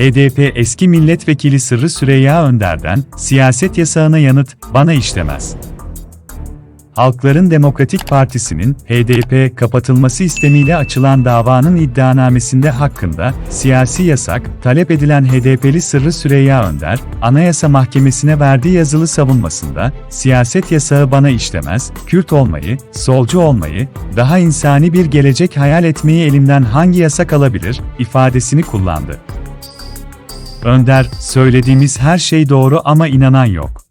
HDP eski milletvekili Sırrı Süreyya Önder'den, siyaset yasağına yanıt, bana işlemez. Halkların Demokratik Partisi'nin HDP kapatılması istemiyle açılan davanın iddianamesinde hakkında siyasi yasak talep edilen HDP'li Sırrı Süreyya Önder, Anayasa Mahkemesi'ne verdiği yazılı savunmasında siyaset yasağı bana işlemez, Kürt olmayı, solcu olmayı, daha insani bir gelecek hayal etmeyi elimden hangi yasak alabilir ifadesini kullandı. Önder, söylediğimiz her şey doğru ama inanan yok.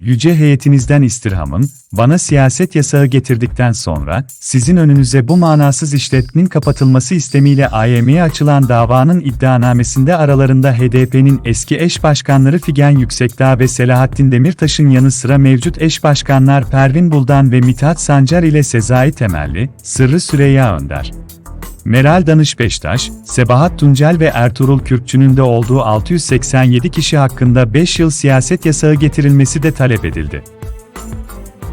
Yüce heyetinizden istirhamın, bana siyaset yasağı getirdikten sonra, sizin önünüze bu manasız işletmenin kapatılması istemiyle AYM'ye açılan davanın iddianamesinde aralarında HDP'nin eski eş başkanları Figen Yüksekdağ ve Selahattin Demirtaş'ın yanı sıra mevcut eş başkanlar Pervin Buldan ve Mithat Sancar ile Sezai Temelli, Sırrı Süreyya Önder. Meral Danış Beştaş, Sebahat Tuncel ve Ertuğrul Kürkçü'nün de olduğu 687 kişi hakkında 5 yıl siyaset yasağı getirilmesi de talep edildi.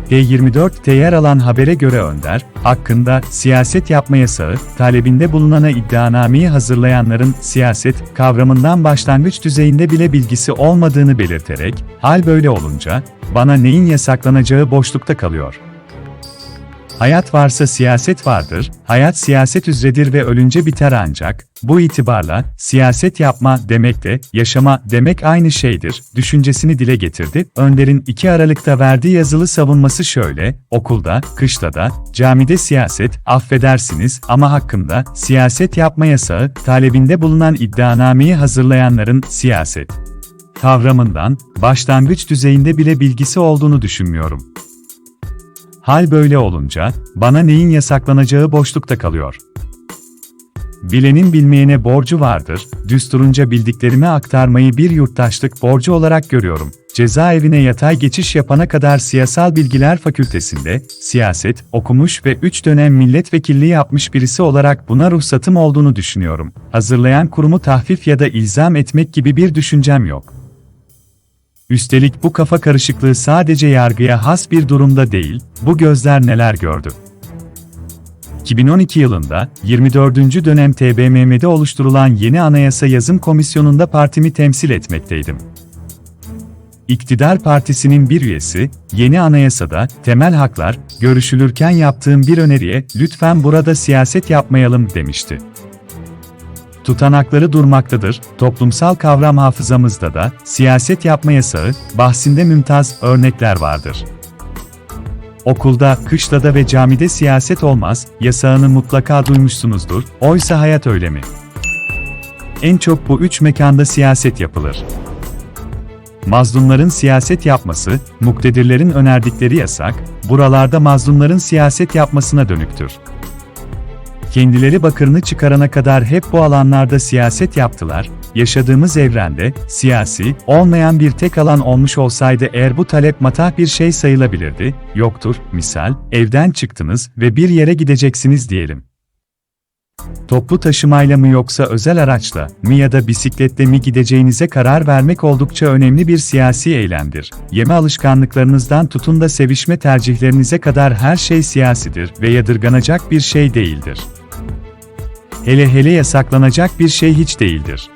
T24'te yer alan habere göre Önder, hakkında siyaset yapma yasağı, talebinde bulunana iddianameyi hazırlayanların siyaset kavramından başlangıç düzeyinde bile bilgisi olmadığını belirterek, hal böyle olunca, bana neyin yasaklanacağı boşlukta kalıyor. Hayat varsa siyaset vardır, hayat siyaset üzredir ve ölünce biter ancak, bu itibarla, siyaset yapma demekle, yaşama demek aynı şeydir, düşüncesini dile getirdi. Önder'in 2 Aralık'ta verdiği yazılı savunması şöyle, okulda, kışlada, camide siyaset, affedersiniz ama hakkında, siyaset yapma yasağı, talebinde bulunan iddianameyi hazırlayanların, siyaset kavramından, başlangıç düzeyinde bile bilgisi olduğunu düşünmüyorum. Hal böyle olunca, bana neyin yasaklanacağı boşlukta kalıyor. Bilenin bilmeyene borcu vardır, düsturunca bildiklerimi aktarmayı bir yurttaşlık borcu olarak görüyorum. Cezaevine yatay geçiş yapana kadar Siyasal Bilgiler Fakültesinde, siyaset, okumuş ve 3 dönem milletvekilliği yapmış birisi olarak buna ruhsatım olduğunu düşünüyorum. Hazırlayan kurumu tahfif ya da ilzam etmek gibi bir düşüncem yok. Üstelik bu kafa karışıklığı sadece yargıya has bir durumda değil, bu gözler neler gördü. 2012 yılında 24. dönem TBMM'de oluşturulan yeni anayasa yazım komisyonunda partimi temsil etmekteydim. İktidar Partisi'nin bir üyesi, yeni anayasada temel haklar görüşülürken yaptığım bir öneriye lütfen burada siyaset yapmayalım demişti tutanakları durmaktadır, toplumsal kavram hafızamızda da, siyaset yapma yasağı, bahsinde mümtaz örnekler vardır. Okulda, kışlada ve camide siyaset olmaz, yasağını mutlaka duymuşsunuzdur, oysa hayat öyle mi? En çok bu üç mekanda siyaset yapılır. Mazlumların siyaset yapması, muktedirlerin önerdikleri yasak, buralarda mazlumların siyaset yapmasına dönüktür kendileri bakırını çıkarana kadar hep bu alanlarda siyaset yaptılar, yaşadığımız evrende, siyasi, olmayan bir tek alan olmuş olsaydı eğer bu talep matah bir şey sayılabilirdi, yoktur, misal, evden çıktınız ve bir yere gideceksiniz diyelim. Toplu taşımayla mı yoksa özel araçla mı ya da bisikletle mi gideceğinize karar vermek oldukça önemli bir siyasi eylemdir. Yeme alışkanlıklarınızdan tutun da sevişme tercihlerinize kadar her şey siyasidir ve yadırganacak bir şey değildir. Hele hele yasaklanacak bir şey hiç değildir.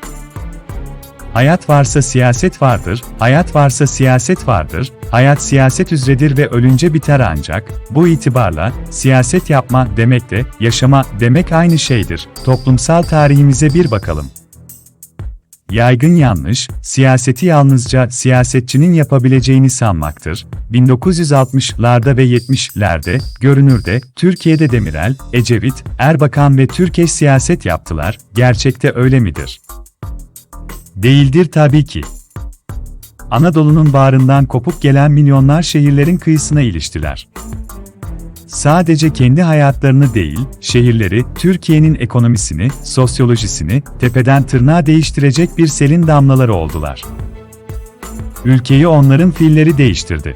Hayat varsa siyaset vardır, hayat varsa siyaset vardır, hayat siyaset üzredir ve ölünce biter ancak, bu itibarla, siyaset yapma demekle, yaşama demek aynı şeydir. Toplumsal tarihimize bir bakalım. Yaygın yanlış, siyaseti yalnızca siyasetçinin yapabileceğini sanmaktır. 1960'larda ve 70'lerde, görünürde, Türkiye'de Demirel, Ecevit, Erbakan ve Türkeş siyaset yaptılar, gerçekte öyle midir? Değildir tabii ki. Anadolu'nun bağrından kopup gelen milyonlar şehirlerin kıyısına iliştiler sadece kendi hayatlarını değil, şehirleri, Türkiye'nin ekonomisini, sosyolojisini tepeden tırnağa değiştirecek bir selin damlaları oldular. Ülkeyi onların fiilleri değiştirdi.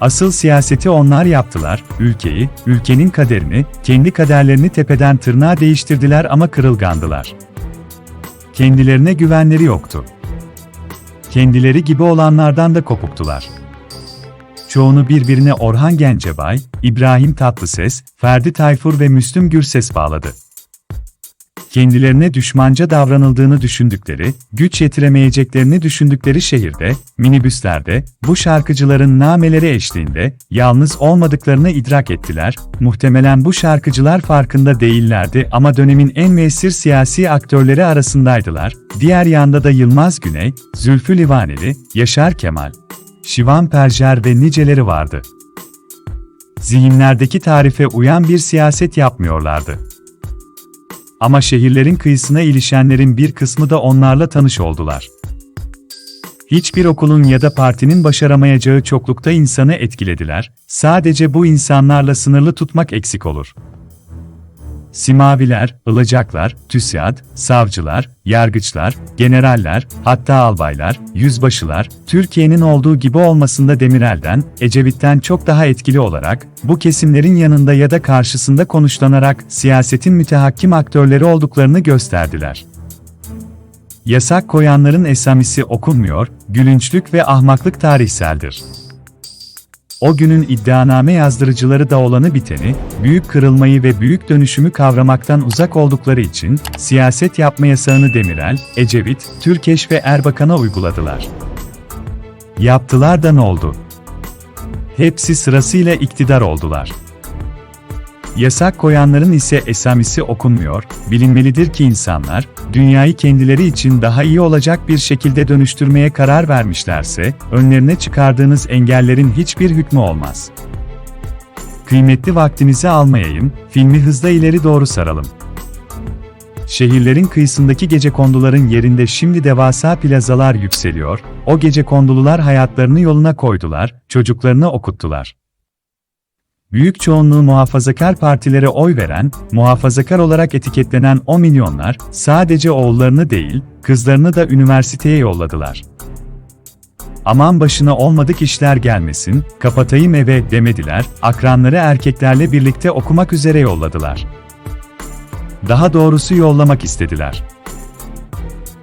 Asıl siyaseti onlar yaptılar, ülkeyi, ülkenin kaderini, kendi kaderlerini tepeden tırnağa değiştirdiler ama kırılgandılar. Kendilerine güvenleri yoktu. Kendileri gibi olanlardan da kopuktular çoğunu birbirine Orhan Gencebay, İbrahim Tatlıses, Ferdi Tayfur ve Müslüm Gürses bağladı. Kendilerine düşmanca davranıldığını düşündükleri, güç yetiremeyeceklerini düşündükleri şehirde, minibüslerde, bu şarkıcıların nameleri eşliğinde, yalnız olmadıklarını idrak ettiler, muhtemelen bu şarkıcılar farkında değillerdi ama dönemin en müessir siyasi aktörleri arasındaydılar, diğer yanda da Yılmaz Güney, Zülfü Livaneli, Yaşar Kemal, Şivan Perjer ve niceleri vardı. Zihinlerdeki tarife uyan bir siyaset yapmıyorlardı. Ama şehirlerin kıyısına ilişenlerin bir kısmı da onlarla tanış oldular. Hiçbir okulun ya da partinin başaramayacağı çoklukta insanı etkilediler, sadece bu insanlarla sınırlı tutmak eksik olur. Simaviler, ılacaklar, tüsyad, savcılar, yargıçlar, generaller, hatta albaylar, yüzbaşılar, Türkiye'nin olduğu gibi olmasında Demirel'den, Ecevit'ten çok daha etkili olarak, bu kesimlerin yanında ya da karşısında konuşlanarak siyasetin mütehakkim aktörleri olduklarını gösterdiler. Yasak koyanların esamisi okunmuyor, gülünçlük ve ahmaklık tarihseldir. O günün iddianame yazdırıcıları da olanı biteni, büyük kırılmayı ve büyük dönüşümü kavramaktan uzak oldukları için, siyaset yapma yasağını Demirel, Ecevit, Türkeş ve Erbakan'a uyguladılar. Yaptılar da ne oldu? Hepsi sırasıyla iktidar oldular. Yasak koyanların ise esamisi okunmuyor, bilinmelidir ki insanlar, dünyayı kendileri için daha iyi olacak bir şekilde dönüştürmeye karar vermişlerse, önlerine çıkardığınız engellerin hiçbir hükmü olmaz. Kıymetli vaktinizi almayayım, filmi hızla ileri doğru saralım. Şehirlerin kıyısındaki gecekonduların yerinde şimdi devasa plazalar yükseliyor, o gecekondulular hayatlarını yoluna koydular, çocuklarını okuttular büyük çoğunluğu muhafazakar partilere oy veren, muhafazakar olarak etiketlenen o milyonlar, sadece oğullarını değil, kızlarını da üniversiteye yolladılar. Aman başına olmadık işler gelmesin, kapatayım eve demediler, akranları erkeklerle birlikte okumak üzere yolladılar. Daha doğrusu yollamak istediler.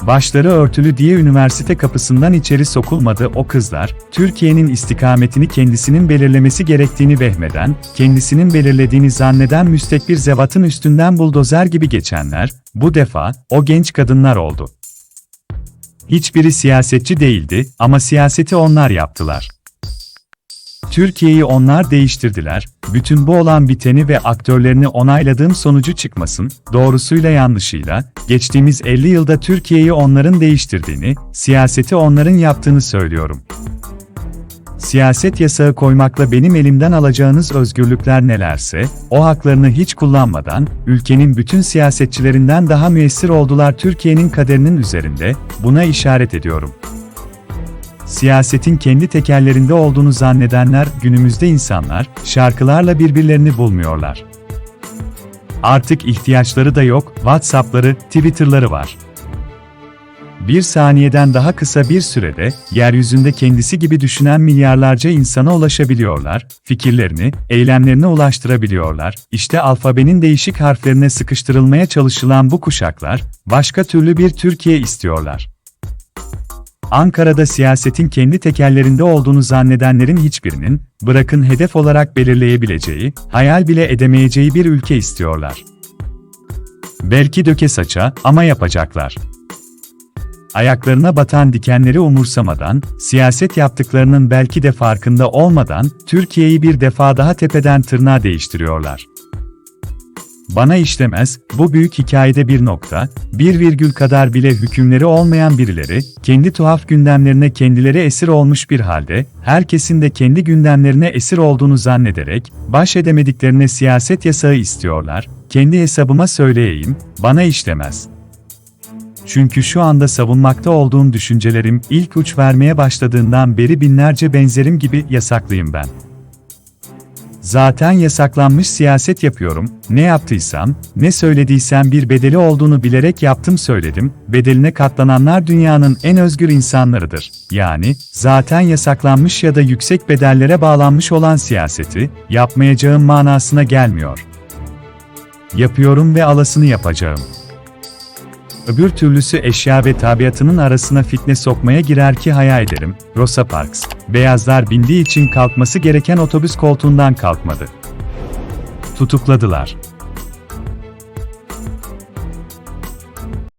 Başları örtülü diye üniversite kapısından içeri sokulmadı o kızlar, Türkiye'nin istikametini kendisinin belirlemesi gerektiğini vehmeden, kendisinin belirlediğini zanneden müstekbir zevatın üstünden buldozer gibi geçenler, bu defa, o genç kadınlar oldu. Hiçbiri siyasetçi değildi ama siyaseti onlar yaptılar. Türkiye'yi onlar değiştirdiler, bütün bu olan biteni ve aktörlerini onayladığım sonucu çıkmasın, doğrusuyla yanlışıyla, geçtiğimiz 50 yılda Türkiye'yi onların değiştirdiğini, siyaseti onların yaptığını söylüyorum. Siyaset yasağı koymakla benim elimden alacağınız özgürlükler nelerse, o haklarını hiç kullanmadan, ülkenin bütün siyasetçilerinden daha müessir oldular Türkiye'nin kaderinin üzerinde, buna işaret ediyorum. Siyasetin kendi tekerlerinde olduğunu zannedenler, günümüzde insanlar, şarkılarla birbirlerini bulmuyorlar. Artık ihtiyaçları da yok, WhatsApp'ları, Twitter'ları var. Bir saniyeden daha kısa bir sürede, yeryüzünde kendisi gibi düşünen milyarlarca insana ulaşabiliyorlar, fikirlerini, eylemlerini ulaştırabiliyorlar. İşte alfabenin değişik harflerine sıkıştırılmaya çalışılan bu kuşaklar, başka türlü bir Türkiye istiyorlar. Ankara'da siyasetin kendi tekerlerinde olduğunu zannedenlerin hiçbirinin, bırakın hedef olarak belirleyebileceği, hayal bile edemeyeceği bir ülke istiyorlar. Belki döke saça ama yapacaklar. Ayaklarına batan dikenleri umursamadan, siyaset yaptıklarının belki de farkında olmadan, Türkiye'yi bir defa daha tepeden tırnağa değiştiriyorlar. Bana işlemez, bu büyük hikayede bir nokta, bir virgül kadar bile hükümleri olmayan birileri, kendi tuhaf gündemlerine kendileri esir olmuş bir halde, herkesin de kendi gündemlerine esir olduğunu zannederek, baş edemediklerine siyaset yasağı istiyorlar, kendi hesabıma söyleyeyim, bana işlemez. Çünkü şu anda savunmakta olduğum düşüncelerim ilk uç vermeye başladığından beri binlerce benzerim gibi yasaklıyım ben. Zaten yasaklanmış siyaset yapıyorum, ne yaptıysam, ne söylediysem bir bedeli olduğunu bilerek yaptım söyledim, bedeline katlananlar dünyanın en özgür insanlarıdır. Yani, zaten yasaklanmış ya da yüksek bedellere bağlanmış olan siyaseti, yapmayacağım manasına gelmiyor. Yapıyorum ve alasını yapacağım. Öbür türlüsü eşya ve tabiatının arasına fitne sokmaya girer ki hayal ederim. Rosa Parks. Beyazlar bindiği için kalkması gereken otobüs koltuğundan kalkmadı. Tutukladılar.